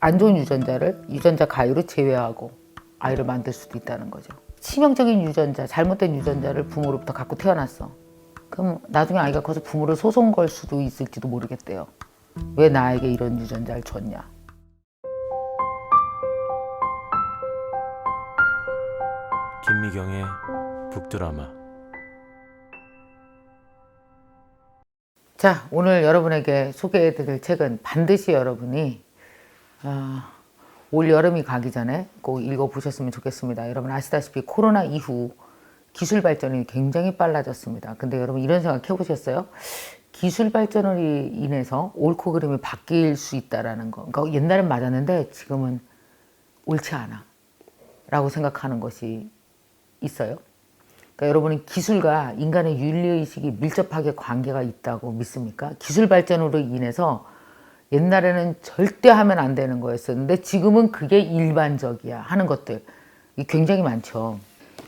안 좋은 유전자를 유전자 가위로 제외하고 아이를 만들 수도 있다는 거죠. 치명적인 유전자, 잘못된 유전자를 부모로부터 갖고 태어났어. 그럼 나중에 아이가 커서 부모를 소송 걸 수도 있을지도 모르겠대요. 왜 나에게 이런 유전자를 줬냐? 김미경의 북드라마 자, 오늘 여러분에게 소개해드릴 책은 반드시 여러분이 아, 올 여름이 가기 전에 꼭 읽어보셨으면 좋겠습니다. 여러분 아시다시피 코로나 이후 기술 발전이 굉장히 빨라졌습니다. 근데 여러분 이런 생각 해보셨어요? 기술 발전으로 인해서 옳고 그름이 바뀔 수 있다라는 거. 그러니까 옛날엔 맞았는데 지금은 옳지 않아. 라고 생각하는 것이 있어요. 그러니까 여러분은 기술과 인간의 윤리의식이 밀접하게 관계가 있다고 믿습니까? 기술 발전으로 인해서 옛날에는 절대 하면 안 되는 거였었는데 지금은 그게 일반적이야 하는 것들 굉장히 많죠.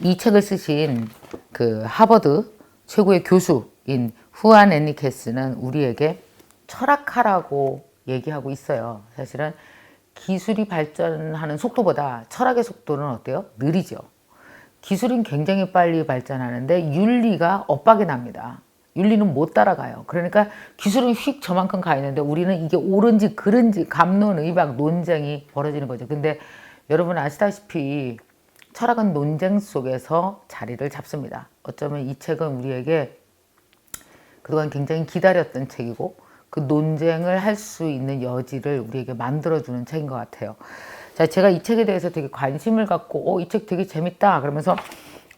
이 책을 쓰신 그 하버드 최고의 교수인 후안 애니케스는 우리에게 철학하라고 얘기하고 있어요. 사실은 기술이 발전하는 속도보다 철학의 속도는 어때요? 느리죠. 기술은 굉장히 빨리 발전하는데 윤리가 엇박이 납니다. 윤리는 못 따라가요. 그러니까 기술은 휙 저만큼 가 있는데 우리는 이게 옳은지 그른지 감론의박 논쟁이 벌어지는 거죠. 근데 여러분 아시다시피 철학은 논쟁 속에서 자리를 잡습니다. 어쩌면 이 책은 우리에게 그동안 굉장히 기다렸던 책이고 그 논쟁을 할 수 있는 여지를 우리에게 만들어주는 책인 것 같아요. 자, 제가 이 책에 대해서 되게 관심을 갖고, 어, 이 책 되게 재밌다. 그러면서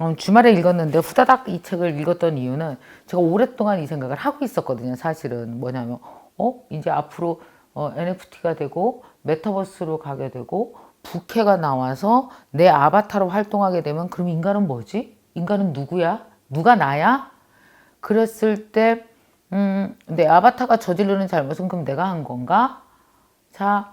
어, 주말에 읽었는데 후다닥 이 책을 읽었던 이유는 제가 오랫동안 이 생각을 하고 있었거든요. 사실은 뭐냐면, 어, 이제 앞으로 어, NFT가 되고 메타버스로 가게 되고 부캐가 나와서 내 아바타로 활동하게 되면 그럼 인간은 뭐지? 인간은 누구야? 누가 나야? 그랬을 때, 음, 내 아바타가 저지르는 잘못은 그럼 내가 한 건가? 자,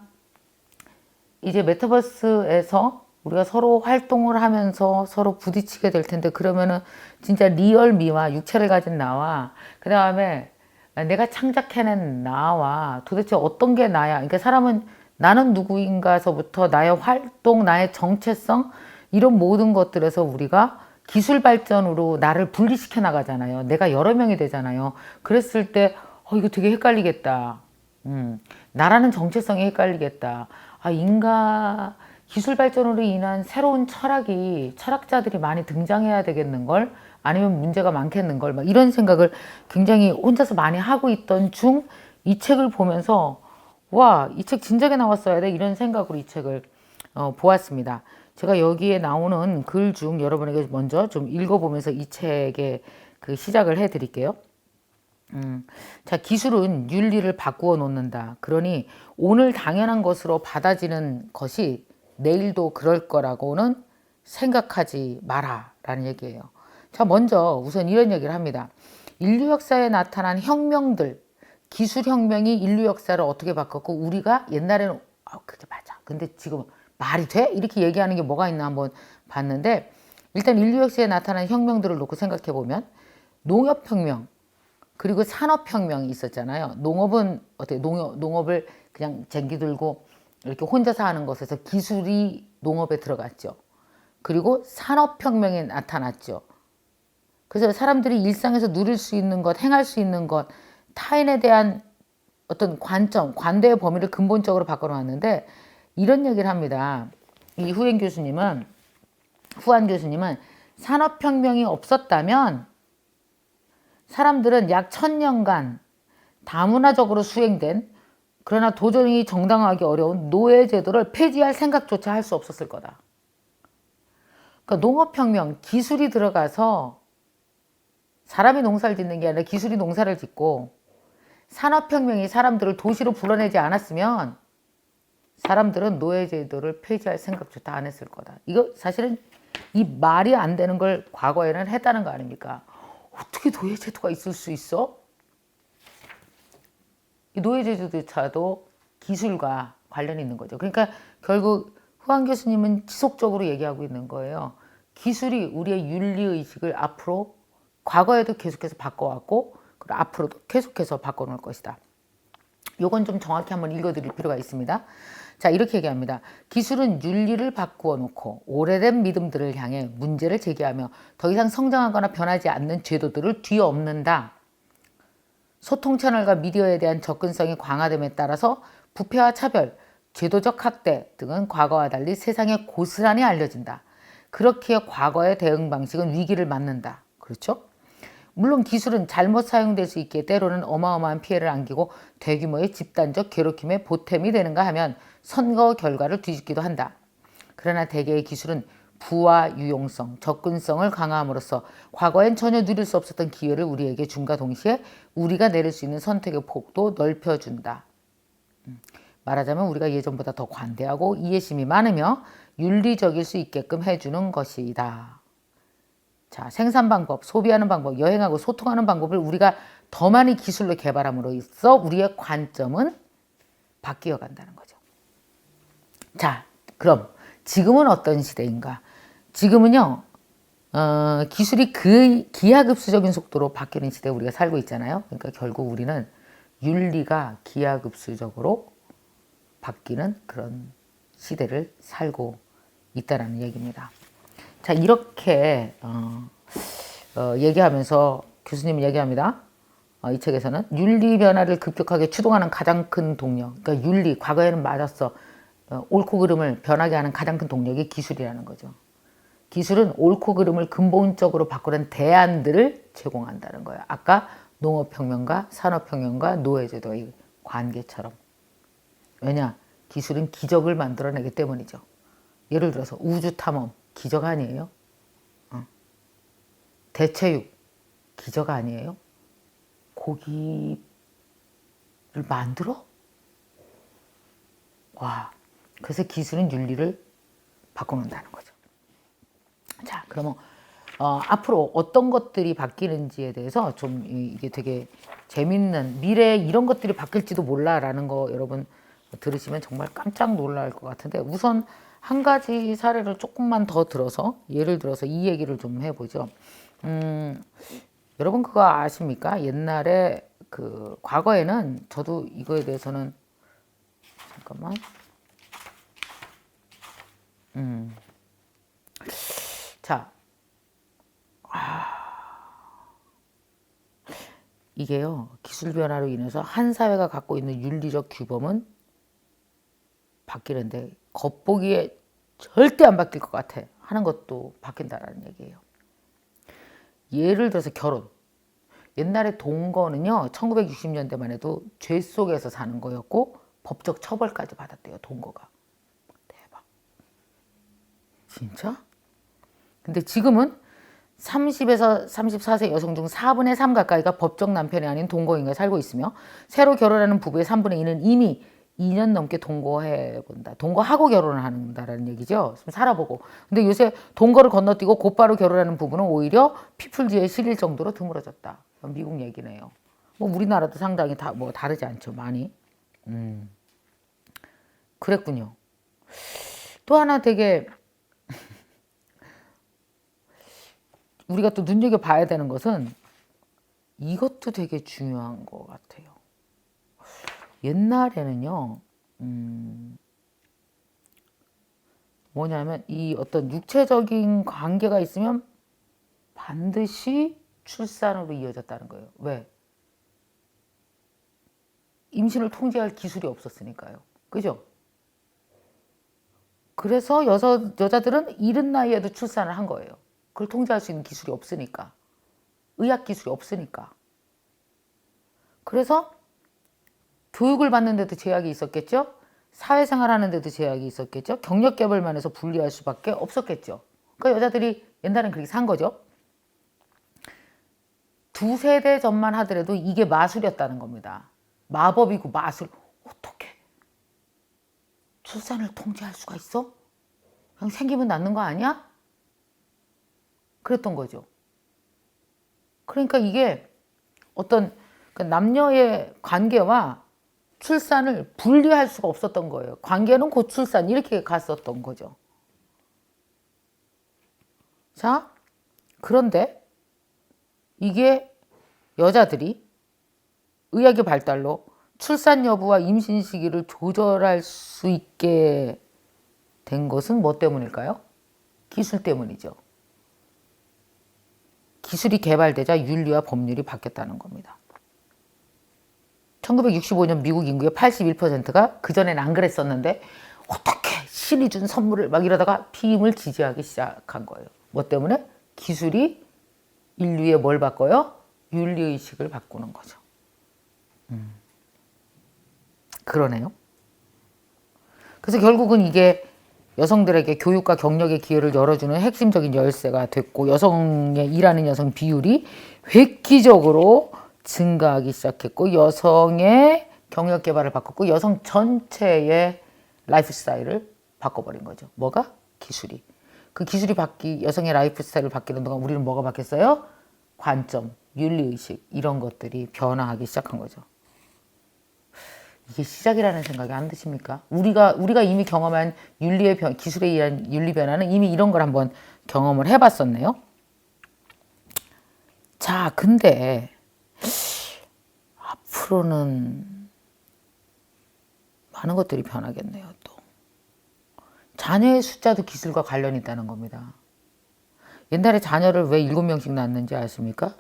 이제 메타버스에서 우리가 서로 활동을 하면서 서로 부딪히게 될 텐데 그러면은 진짜 리얼 미와 육체를 가진 나와 그 다음에 내가 창작해낸 나와 도대체 어떤 게 나야? 그러니까 사람은 나는 누구인가서부터 나의 활동, 나의 정체성 이런 모든 것들에서 우리가 기술 발전으로 나를 분리시켜 나가잖아요. 내가 여러 명이 되잖아요. 그랬을 때 어, 이거 되게 헷갈리겠다. 음, 나라는 정체성이 헷갈리겠다. 아, 인간 기술 발전으로 인한 새로운 철학이 철학자들이 많이 등장해야 되겠는 걸 아니면 문제가 많겠는 걸 막 이런 생각을 굉장히 혼자서 많이 하고 있던 중 이 책을 보면서 와, 이 책 진작에 나왔어야 돼 이런 생각으로 이 책을 어, 보았습니다. 제가 여기에 나오는 글 중 여러분에게 먼저 좀 읽어보면서 이 책의 그 시작을 해드릴게요. 음, 자, 기술은 윤리를 바꾸어 놓는다. 그러니 오늘 당연한 것으로 받아지는 것이 내일도 그럴 거라고는 생각하지 마라. 라는 얘기예요. 자, 먼저 우선 이런 얘기를 합니다. 인류 역사에 나타난 혁명들, 기술 혁명이 인류 역사를 어떻게 바꿨고, 우리가 옛날에는, 아, 그게 맞아. 근데 지금 말이 돼? 이렇게 얘기하는 게 뭐가 있나 한번 봤는데, 일단 인류 역사에 나타난 혁명들을 놓고 생각해 보면, 농업 혁명, 그리고 산업 혁명이 있었잖아요. 농업은 어떻게 농업, 농업을 그냥 쟁기 들고 이렇게 혼자서 하는 것에서 기술이 농업에 들어갔죠. 그리고 산업혁명이 나타났죠. 그래서 사람들이 일상에서 누릴 수 있는 것, 행할 수 있는 것, 타인에 대한 어떤 관점, 관대의 범위를 근본적으로 바꿔놓았는데 이런 얘기를 합니다. 이 후엔 교수님은, 후안 교수님은 산업혁명이 없었다면 사람들은 약 천년간 다문화적으로 수행된 그러나 도저히 정당화하기 어려운 노예 제도를 폐지할 생각조차 할 수 없었을 거다. 그러니까 농업혁명, 기술이 들어가서 사람이 농사를 짓는 게 아니라 기술이 농사를 짓고 산업혁명이 사람들을 도시로 불러내지 않았으면 사람들은 노예 제도를 폐지할 생각조차 안 했을 거다. 이거 사실은 이 말이 안 되는 걸 과거에는 했다는 거 아닙니까? 어떻게 노예 제도가 있을 수 있어? 이 노예 제도조차도 기술과 관련이 있는 거죠. 그러니까 결국 후안 교수님은 지속적으로 얘기하고 있는 거예요. 기술이 우리의 윤리 의식을 앞으로 과거에도 계속해서 바꿔왔고 그리고 앞으로도 계속해서 바꿔놓을 것이다. 요건 좀 정확히 한번 읽어드릴 필요가 있습니다. 자, 이렇게 얘기합니다. 기술은 윤리를 바꾸어 놓고 오래된 믿음들을 향해 문제를 제기하며 더 이상 성장하거나 변하지 않는 제도들을 뒤엎는다. 소통 채널과 미디어에 대한 접근성이 강화됨에 따라서 부패와 차별, 제도적 학대 등은 과거와 달리 세상에 고스란히 알려진다. 그렇게 과거의 대응 방식은 위기를 맞는다. 그렇죠? 물론 기술은 잘못 사용될 수 있기에 때로는 어마어마한 피해를 안기고 대규모의 집단적 괴롭힘의 보탬이 되는가 하면 선거 결과를 뒤집기도 한다. 그러나 대개의 기술은 부와 유용성, 접근성을 강화함으로써 과거엔 전혀 누릴 수 없었던 기회를 우리에게 준과 동시에 우리가 내릴 수 있는 선택의 폭도 넓혀준다. 음, 말하자면 우리가 예전보다 더 관대하고 이해심이 많으며 윤리적일 수 있게끔 해주는 것이다. 자, 생산 방법, 소비하는 방법, 여행하고 소통하는 방법을 우리가 더 많이 기술로 개발함으로써 우리의 관점은 바뀌어 간다는 거죠. 자, 그럼 지금은 어떤 시대인가? 지금은요, 어, 기술이 그 기하급수적인 속도로 바뀌는 시대에 우리가 살고 있잖아요. 그러니까 결국 우리는 윤리가 기하급수적으로 바뀌는 그런 시대를 살고 있다라는 얘기입니다. 자, 이렇게 어, 어, 얘기하면서 교수님이 얘기합니다. 어, 이 책에서는 윤리 변화를 급격하게 추동하는 가장 큰 동력, 그러니까 윤리, 과거에는 맞았어. 어, 옳고 그름을 변하게 하는 가장 큰 동력이 기술이라는 거죠. 기술은 옳고 그름을 근본적으로 바꾸는 대안들을 제공한다는 거예요. 아까 농업혁명과 산업혁명과 노예제도의 관계처럼. 왜냐? 기술은 기적을 만들어내기 때문이죠. 예를 들어서 우주 탐험, 기적 아니에요? 어. 대체육, 기적 아니에요? 고기를 만들어? 와, 그래서 기술은 윤리를 바꿔놓는다는 거죠. 자, 그러면 어, 앞으로 어떤 것들이 바뀌는지에 대해서 좀 이- 이게 되게 재밌는 미래에 이런 것들이 바뀔지도 몰라라는 거 여러분 들으시면 정말 깜짝 놀랄 것 같은데 우선 한 가지 사례를 조금만 더 들어서 예를 들어서 이 얘기를 좀 해보죠. 음, 여러분 그거 아십니까? 옛날에 그 과거에는 저도 이거에 대해서는 잠깐만. 음. 자. 아. 이게요. 기술 변화로 인해서 한 사회가 갖고 있는 윤리적 규범은 바뀌는데 겉보기에 절대 안 바뀔 것 같아. 하는 것도 바뀐다라는 얘기예요. 예를 들어서 결혼. 옛날에 동거는요, 1960년대만 해도 죄 속에서 사는 거였고, 법적 처벌까지 받았대요, 동거가. 대박. 진짜? 근데 지금은 30에서 34세 여성 중 4분의 3 가까이가 법적 남편이 아닌 동거인과 살고 있으며, 새로 결혼하는 부부의 3분의 2는 이미 2년 넘게 동거해 본다. 동거하고 결혼을 한다라는 얘기죠. 좀 살아보고. 근데 요새 동거를 건너뛰고 곧바로 결혼하는 부부는 오히려 피플지에 실릴 정도로 드물어졌다. 미국 얘기네요. 뭐 우리나라도 상당히 다 뭐 다르지 않죠. 많이. 음. 그랬군요. 또 하나 되게 우리가 또 눈여겨 봐야 되는 것은 이것도 되게 중요한 것 같아요. 옛날에는요, 음, 뭐냐면 이 어떤 육체적인 관계가 있으면 반드시 출산으로 이어졌다는 거예요. 왜? 임신을 통제할 기술이 없었으니까요. 그죠? 그래서 여자, 여자들은 이른 나이에도 출산을 한 거예요. 그걸 통제할 수 있는 기술이 없으니까. 의학 기술이 없으니까. 그래서 교육을 받는데도 제약이 있었겠죠? 사회생활 하는데도 제약이 있었겠죠? 경력 개발만 해서 분리할 수밖에 없었겠죠. 그러니까 여자들이 옛날엔 그렇게 산 거죠. 두 세대 전만 하더라도 이게 마술이었다는 겁니다. 마법이고 마술. 어떻게 출산을 통제할 수가 있어? 그냥 생기면 낫는 거 아니야? 그랬던 거죠. 그러니까 이게 어떤 그 남녀의 관계와 출산을 분리할 수가 없었던 거예요. 관계는 곧 출산 이렇게 갔었던 거죠. 자, 그런데 이게 여자들이 의학의 발달로 출산 여부와 임신 시기를 조절할 수 있게 된 것은 뭐 때문일까요? 기술 때문이죠. 기술이 개발되자 윤리와 법률이 바뀌었다는 겁니다. 1965년 미국 인구의 81%가 그전엔 안 그랬었는데 어떻게 신이 준 선물을 막 이러다가 피임을 지지하기 시작한 거예요. 뭐 때문에? 기술이 인류의 뭘 바꿔요? 윤리의식을 바꾸는 거죠. 음. 그러네요. 그래서 결국은 이게 여성들에게 교육과 경력의 기회를 열어주는 핵심적인 열쇠가 됐고 여성의 일하는 여성 비율이 획기적으로 증가하기 시작했고 여성의 경력 개발을 바꿨고 여성 전체의 라이프 스타일을 바꿔버린 거죠. 뭐가? 기술이. 그 기술이 바뀌 여성의 라이프 스타일을 바뀌는 동안 우리는 뭐가 바뀌었어요? 관점, 윤리의식 이런 것들이 변화하기 시작한 거죠. 이게 시작이라는 생각이 안 드십니까? 우리가 우리가 이미 경험한 윤리의 변, 기술에 의한 윤리 변화는 이미 이런 걸 한번 경험을 해봤었네요. 자, 근데 앞으로는 많은 것들이 변하겠네요. 또 자녀의 숫자도 기술과 관련이 있다는 겁니다. 옛날에 자녀를 왜 일곱 명씩 낳는지 아십니까?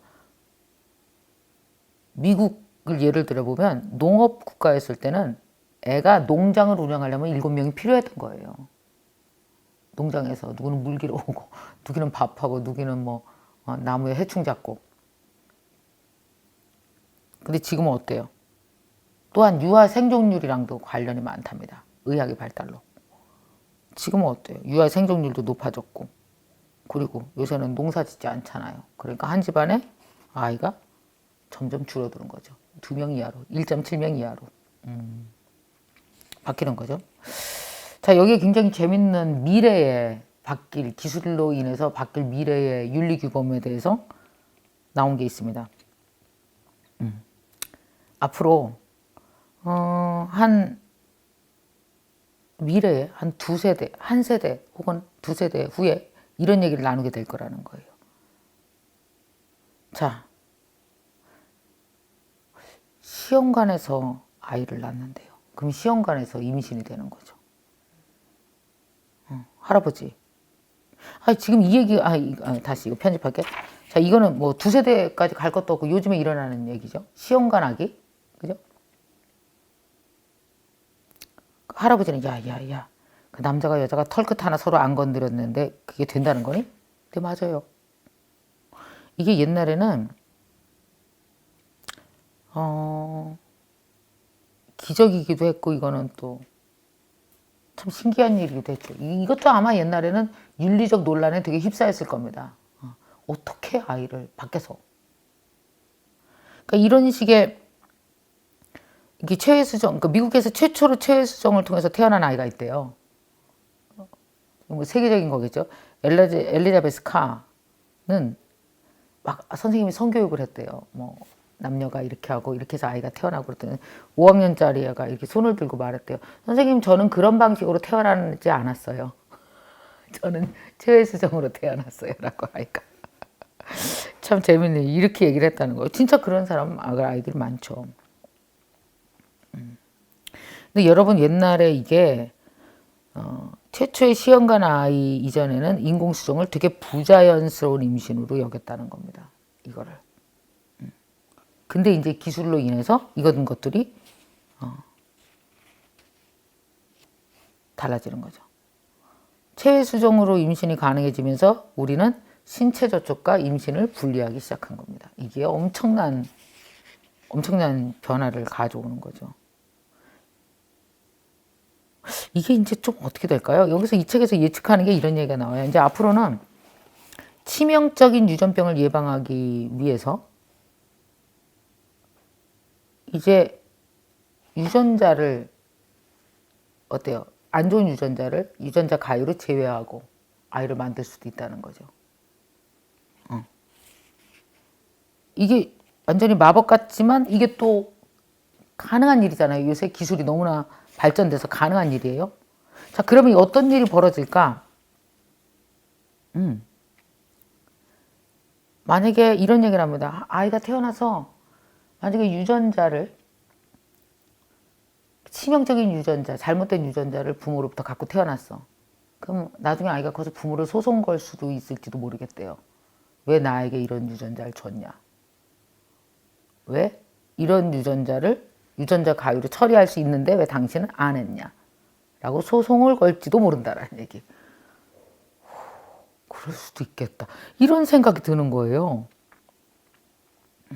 미국 을 예를 들어보면 농업 국가였을 때는 애가 농장을 운영하려면 일곱 명이 필요했던 거예요. 농장에서 누구는 물기로 오고, 누구는 밥하고, 누구는 뭐 어, 나무에 해충 잡고. 근데 지금은 어때요? 또한 유아 생존율이랑도 관련이 많답니다. 의학의 발달로. 지금은 어때요? 유아 생존율도 높아졌고, 그리고 요새는 농사 짓지 않잖아요. 그러니까 한 집안에 아이가 점점 줄어드는 거죠. 두 명 이하로, 1.7명 이하로. 음, 바뀌는 거죠. 자, 여기에 굉장히 재밌는 미래에 바뀔, 기술로 인해서 바뀔 미래의 윤리 규범에 대해서 나온 게 있습니다. 음. 앞으로, 어, 한, 미래에 한 두 세대, 한 세대 혹은 두 세대 후에 이런 얘기를 나누게 될 거라는 거예요. 자, 시험관에서 아이를 낳는데요. 그럼 시험관에서 임신이 되는 거죠. 어, 할아버지. 아, 지금 이 얘기, 아, 이- 아, 다시 이거 편집할게. 자, 이거는 뭐 두 세 대까지 갈 것도 없고 요즘에 일어나는 얘기죠. 시험관 아기. 그죠? 할아버지는 야, 야, 야. 그 남자가 여자가 털끝 하나 서로 안 건드렸는데 그게 된다는 거니? 네, 맞아요. 이게 옛날에는 어, 기적이기도 했고 이거는 또 참 신기한 일이기도 했죠. 이- 이것도 아마 옛날에는 윤리적 논란에 되게 휩싸였을 겁니다. 어, 어떻게 아이를 밖에서? 그러니까 이런 식의 이게 최혜수정, 그러니까 미국에서 최초로 최혜수정을 통해서 태어난 아이가 있대요. 뭐 세계적인 거겠죠. 엘리자, 엘리자베스 카는 막 선생님이 성교육을 했대요. 뭐 남녀가 이렇게 하고 이렇게 해서 아이가 태어나고 그랬더니 5학년짜리 애가 이렇게 손을 들고 말했대요. 선생님 저는 그런 방식으로 태어나지 않았어요. 저는 최혜수정으로 태어났어요 라고 아이가 참 재밌네요. 이렇게 얘기를 했다는 거예요. 진짜 그런 사람 아이들 많죠. 음. 근데 여러분 옛날에 이게 어, 최초의 시험관 아이 이전에는 인공수정을 되게 부자연스러운 임신으로 여겼다는 겁니다. 이거를. 음. 근데 이제 기술로 인해서 이런 것들이 어, 달라지는 거죠. 체외 수정으로 임신이 가능해지면서 우리는 신체 저촉과 임신을 분리하기 시작한 겁니다. 이게 엄청난 엄청난 변화를 가져오는 거죠. 이게 이제 좀 어떻게 될까요? 여기서 이 책에서 예측하는 게 이런 얘기가 나와요. 이제 앞으로는 치명적인 유전병을 예방하기 위해서 이제 유전자를 어때요? 안 좋은 유전자를 유전자 가위로 제외하고 아이를 만들 수도 있다는 거죠. 어. 이게 완전히 마법 같지만 이게 또 가능한 일이잖아요. 요새 기술이 너무나 발전돼서 가능한 일이에요. 자, 그러면 어떤 일이 벌어질까? 음. 만약에 이런 얘기를 합니다. 아이가 태어나서 만약에 유전자를 치명적인 유전자, 잘못된 유전자를 부모로부터 갖고 태어났어. 그럼 나중에 아이가 커서 부모를 소송 걸 수도 있을지도 모르겠대요. 왜 나에게 이런 유전자를 줬냐? 왜 이런 유전자를 유전자 가위로 처리할 수 있는데 왜 당신은 안 했냐? 라고 소송을 걸지도 모른다라는 얘기. 후, 그럴 수도 있겠다. 이런 생각이 드는 거예요.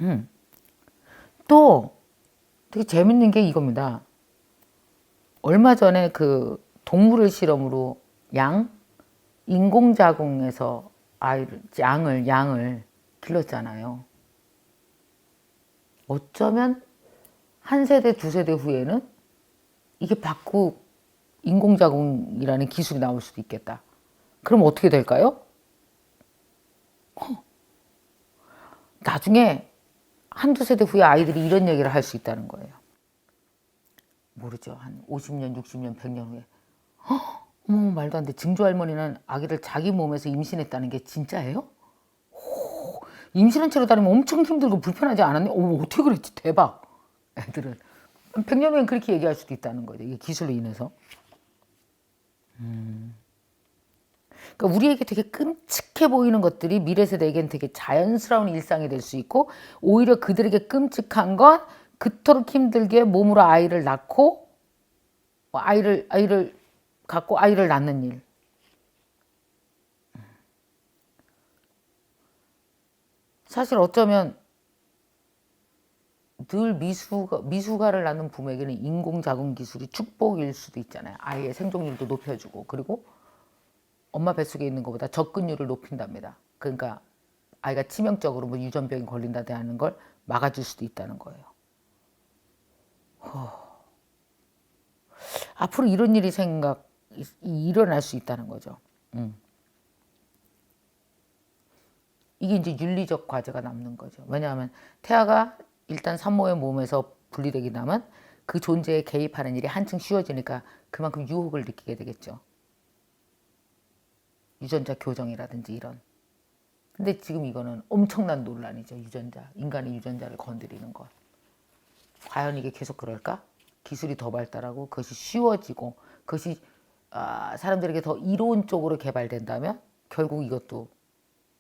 음. 또 되게 재밌는 게 이겁니다. 얼마 전에 그 동물을 실험으로 양 인공자궁에서 아이를 양을 양을 길렀잖아요. 어쩌면 한 세대 두 세대 후에는 이게 바꾸 인공자궁이라는 기술이 나올 수도 있겠다. 그럼 어떻게 될까요? 어. 나중에 한두 세대 후에 아이들이 이런 얘기를 할 수 있다는 거예요. 모르죠. 한 50년, 60년, 100년 후에. 헉, 어머, 말도 안 돼. 증조 할머니는 아기를 자기 몸에서 임신했다는 게 진짜예요? 오, 임신한 채로 다니면 엄청 힘들고 불편하지 않았니? 오, 어떻게 그랬지? 대박. 애들은. 100년 후엔 그렇게 얘기할 수도 있다는 거죠. 이게 기술로 인해서. 음. 그러니까 우리에게 되게 끔찍해 보이는 것들이 미래 세대에겐 되게 자연스러운 일상이 될 수 있고 오히려 그들에게 끔찍한 건 그토록 힘들게 몸으로 아이를 낳고 아이를 아이를 갖고 아이를 낳는 일. 사실 어쩌면 늘 미수가 미수가를 낳는 부모에게는 인공자궁 기술이 축복일 수도 있잖아요. 아이의 생존율도 높여주고 그리고 엄마 뱃속에 있는 것보다 접근율을 높인답니다. 그러니까 아이가 치명적으로 뭐 유전병이 걸린다든지 하는 걸 막아줄 수도 있다는 거예요. 허. 앞으로 이런 일이 생각 일어날 수 있다는 거죠. 음. 이게 이제 윤리적 과제가 남는 거죠. 왜냐하면 태아가 일단 산모의 몸에서 분리되기 나면 그 존재에 개입하는 일이 한층 쉬워지니까 그만큼 유혹을 느끼게 되겠죠. 유전자 교정이라든지 이런. 근데 지금 이거는 엄청난 논란이죠. 유전자. 인간의 유전자를 건드리는 것. 과연 이게 계속 그럴까? 기술이 더 발달하고 그것이 쉬워지고 그것이 아, 사람들에게 더 이론적으로 개발된다면 결국 이것도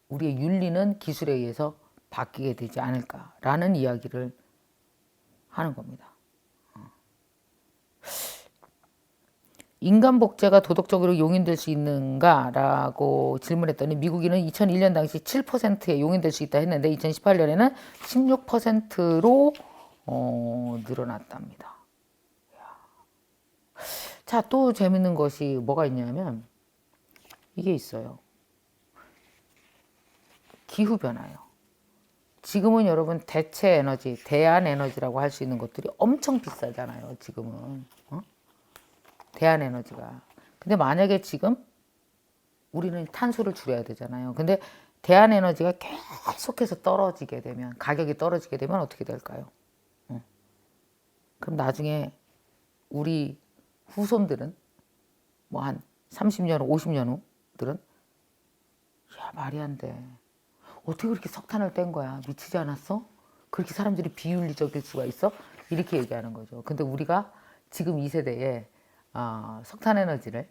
우리의 윤리는 기술에 의해서 바뀌게 되지 않을까라는 이야기를 하는 겁니다. 인간 복제가 도덕적으로 용인될 수 있는가라고 질문했더니 미국인은 2001년 당시 7%에 용인될 수 있다 했는데 2018년에는 16%로 어, 늘어났답니다. 자, 또 재밌는 것이 뭐가 있냐면 이게 있어요. 기후 변화요. 지금은 여러분 대체 에너지, 대안 에너지라고 할 수 있는 것들이 엄청 비싸잖아요. 지금은 어? 대안 에너지가. 근데 만약에 지금 우리는 탄소를 줄여야 되잖아요. 근데 대안 에너지가 계속해서 떨어지게 되면 가격이 떨어지게 되면 어떻게 될까요? 어. 그럼 나중에 우리 후손들은 뭐 한 30년 후, 50년 후들은 야 말이 안 돼. 어떻게 그렇게 석탄을 뗀 거야? 미치지 않았어? 그렇게 사람들이 비윤리적일 수가 있어? 이렇게 얘기하는 거죠. 근데 우리가 지금 이 세대에 어, 석탄 에너지를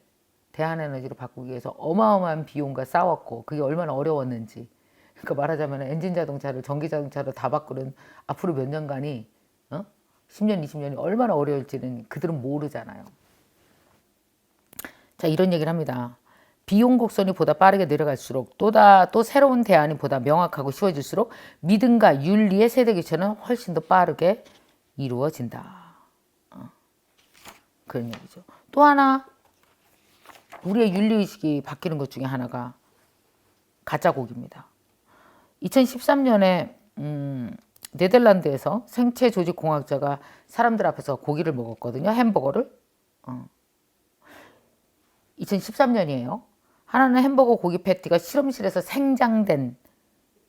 대한 에너지로 바꾸기 위해서 어마어마한 비용과 싸웠고 그게 얼마나 어려웠는지 그러니까 말하자면 엔진 자동차를 전기 자동차로 다 바꾸는 앞으로 몇 년간이 어? 10년, 20년이 얼마나 어려울지는 그들은 모르잖아요. 자 이런 얘기를 합니다. 비용 곡선이 보다 빠르게 내려갈수록 또다 또 새로운 대안이 보다 명확하고 쉬워질수록 믿음과 윤리의 세대 교체는 훨씬 더 빠르게 이루어진다. 어. 그런 얘기죠. 또 하나 우리의 윤리 의식이 바뀌는 것 중에 하나가 가짜 고기입니다. 2013년에 음, 네덜란드에서 생체 조직 공학자가 사람들 앞에서 고기를 먹었거든요. 햄버거를. 어. 2013년이에요. 하나는 햄버거 고기 패티가 실험실에서 생장된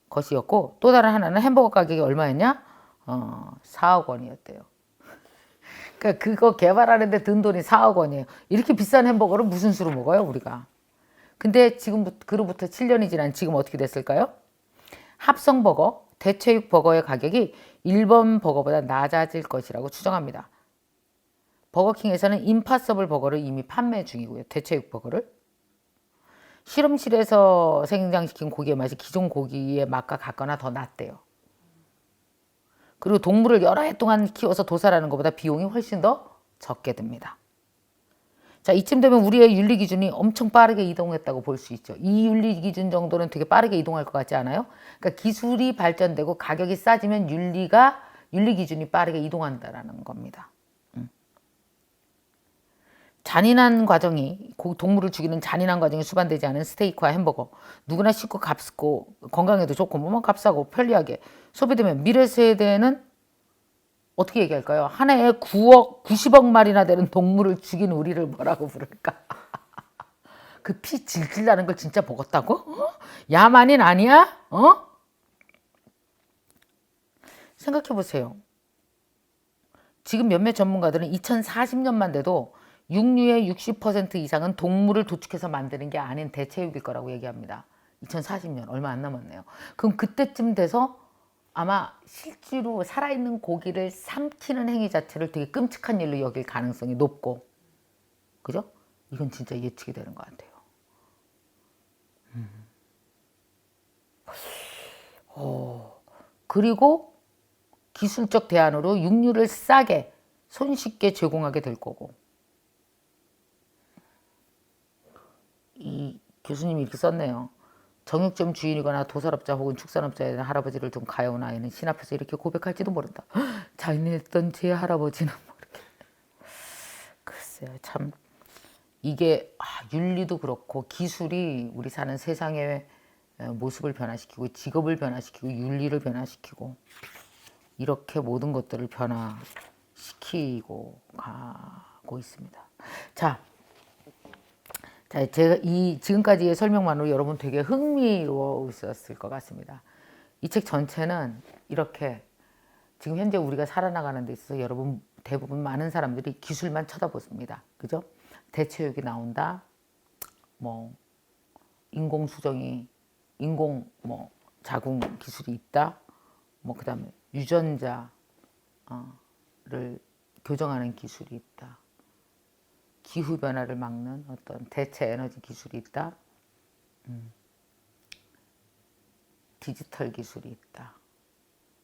것이었고 또 다른 하나는 햄버거 가격이 얼마였냐? 어, 4억 원이었대요. 그러니까 그거 개발하는데 든 돈이 4억 원이에요. 이렇게 비싼 햄버거를 무슨 수로 먹어요, 우리가? 근데 지금부터 그로부터 7년이 지난 지금 어떻게 됐을까요? 합성 버거, 대체육 버거의 가격이 1번 버거보다 낮아질 것이라고 추정합니다. 버거킹에서는 임파서블 버거를 이미 판매 중이고요. 대체육 버거를. 실험실에서 생장시킨 고기의 맛이 기존 고기의 맛과 같거나 더 낫대요. 그리고 동물을 여러 해 동안 키워서 도살하는 것보다 비용이 훨씬 더 적게 듭니다. 자, 이쯤 되면 우리의 윤리 기준이 엄청 빠르게 이동했다고 볼 수 있죠. 이 윤리 기준 정도는 되게 빠르게 이동할 것 같지 않아요? 그러니까 기술이 발전되고 가격이 싸지면 윤리가 윤리 기준이 빠르게 이동한다라는 겁니다. 음. 잔인한 과정이 고- 동물을 죽이는 잔인한 과정이 수반되지 않은 스테이크와 햄버거 누구나 쉽고 값고 건강에도 좋고 뭐만 값싸고 편리하게 소비되면 미래 세대는 어떻게 얘기할까요? 한 해에 9억, 90억 마리나 되는 동물을 죽인 우리를 뭐라고 부를까? 그 피 질질 나는 걸 진짜 먹었다고? 어? 야만인 아니야? 어? 생각해 보세요. 지금 몇몇 전문가들은 2040년만 돼도 육류의 60% 이상은 동물을 도축해서 만드는 게 아닌 대체육일 거라고 얘기합니다. 2040년 얼마 안 남았네요. 그럼 그때쯤 돼서 아마 실제로 살아있는 고기를 삼키는 행위 자체를 되게 끔찍한 일로 여길 가능성이 높고, 그죠? 이건 진짜 예측이 되는 것 같아요. 음. 어, 그리고 기술적 대안으로 육류를 싸게 손쉽게 제공하게 될 거고, 이 교수님이 이렇게 썼네요. 정육점 주인이거나 도살업자 혹은 축산업자의 할아버지를 좀 가여운 아이는 신 앞에서 이렇게 고백할지도 모른다. 잔인했던 제 할아버지는 뭐 이렇게. 글쎄요, 참 이게 아, 윤리도 그렇고 기술이 우리 사는 세상의 에, 모습을 변화시키고 직업을 변화시키고 윤리를 변화시키고 이렇게 모든 것들을 변화시키고 가고 있습니다. 자, 자, 제가 이 지금까지의 설명만으로 여러분 되게 흥미로우셨을 것 같습니다. 이 책 전체는 이렇게 지금 현재 우리가 살아나가는 데 있어서 여러분 대부분 많은 사람들이 기술만 쳐다보습니다. 그죠? 대체육이 나온다. 뭐 인공 수정이 인공 뭐 자궁 기술이 있다. 뭐 그다음에 유전자를 교정하는 기술이 있다. 기후 변화를 막는 어떤 대체 에너지 기술이 있다. 음. 디지털 기술이 있다.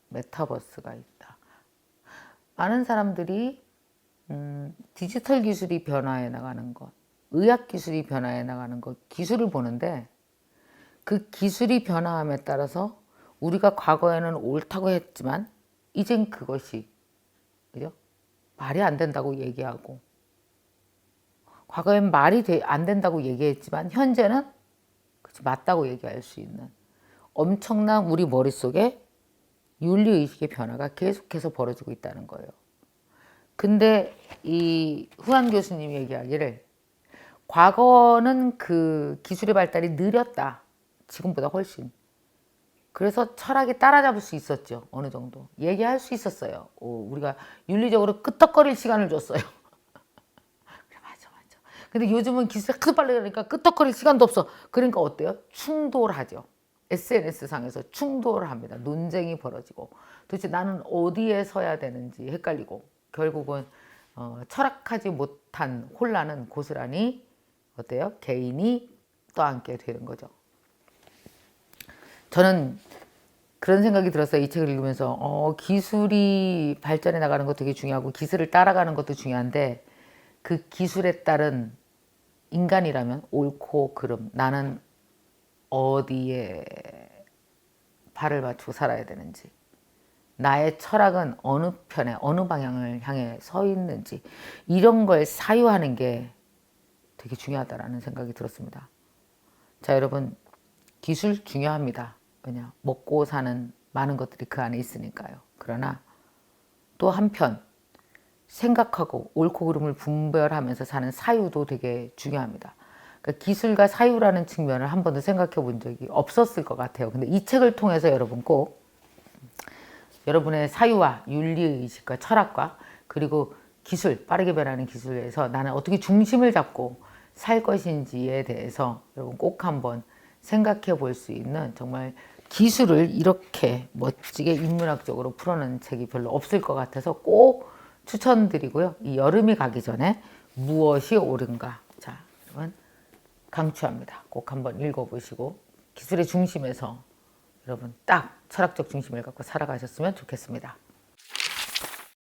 메타버스가 있다. 많은 사람들이 음, 디지털 기술이 변화해 나가는 것, 의학 기술이 변화해 나가는 것, 기술을 보는데 그 기술이 변화함에 따라서 우리가 과거에는 옳다고 했지만 이젠 그것이 그죠? 말이 안 된다고 얘기하고 과거엔 말이 돼- 안 된다고 얘기했지만 현재는 그치, 맞다고 얘기할 수 있는 엄청난 우리 머릿속에 윤리의식의 변화가 계속해서 벌어지고 있다는 거예요. 근데 이 후한 교수님이 얘기하기를 과거는 그 기술의 발달이 느렸다. 지금보다 훨씬. 그래서 철학이 따라잡을 수 있었죠. 어느 정도. 얘기할 수 있었어요. 오, 우리가 윤리적으로 끄떡거릴 시간을 줬어요. 근데 요즘은 기술이 하도 빨리 가니까 끄떡거릴 시간도 없어. 그러니까 어때요? 충돌하죠. SNS 상에서 충돌을 합니다. 논쟁이 벌어지고 도대체 나는 어디에 서야 되는지 헷갈리고 결국은 어, 철학하지 못한 혼란은 고스란히 어때요? 개인이 떠안게 되는 거죠. 저는 그런 생각이 들었어요. 이 책을 읽으면서 어, 기술이 발전해 나가는 것도 되게 중요하고 기술을 따라가는 것도 중요한데 그 기술에 따른 인간이라면 옳고 그름 나는 어디에 발을 맞추고 살아야 되는지 나의 철학은 어느 편에 어느 방향을 향해 서 있는지 이런 걸 사유하는 게 되게 중요하다라는 생각이 들었습니다. 자 여러분 기술 중요합니다. 왜냐 먹고 사는 많은 것들이 그 안에 있으니까요. 그러나 또 한편 생각하고 옳고 그름을 분별하면서 사는 사유도 되게 중요합니다. 그러니까 기술과 사유라는 측면을 한 번도 생각해 본 적이 없었을 것 같아요. 근데 이 책을 통해서 여러분 꼭 여러분의 사유와 윤리의식과 철학과 그리고 기술, 빠르게 변하는 기술에서 나는 어떻게 중심을 잡고 살 것인지에 대해서 여러분 꼭 한번 생각해 볼 수 있는 정말 기술을 이렇게 멋지게 인문학적으로 풀어낸 책이 별로 없을 것 같아서 꼭 추천드리고요. 이 여름이 가기 전에 무엇이 옳은가. 자, 여러분 강추합니다. 꼭 한번 읽어보시고 기술의 중심에서 여러분 딱 철학적 중심을 갖고 살아가셨으면 좋겠습니다.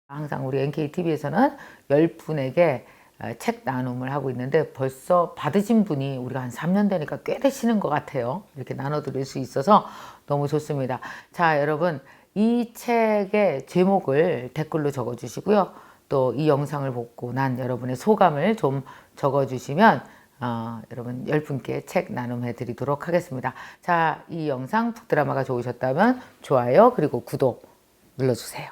항상 우리 NKTV에서는 10분에게 어, 책 나눔을 하고 있는데 벌써 받으신 분이 우리가 한 3년 되니까 꽤 되시는 것 같아요. 이렇게 나눠드릴 수 있어서 너무 좋습니다. 자, 여러분. 이 책의 제목을 댓글로 적어주시고요. 또 이 영상을 보고 난 여러분의 소감을 좀 적어주시면 어, 여러분 10분께 책 나눔해 드리도록 하겠습니다. 자, 이 영상 북드라마가 좋으셨다면 좋아요 그리고 구독 눌러주세요.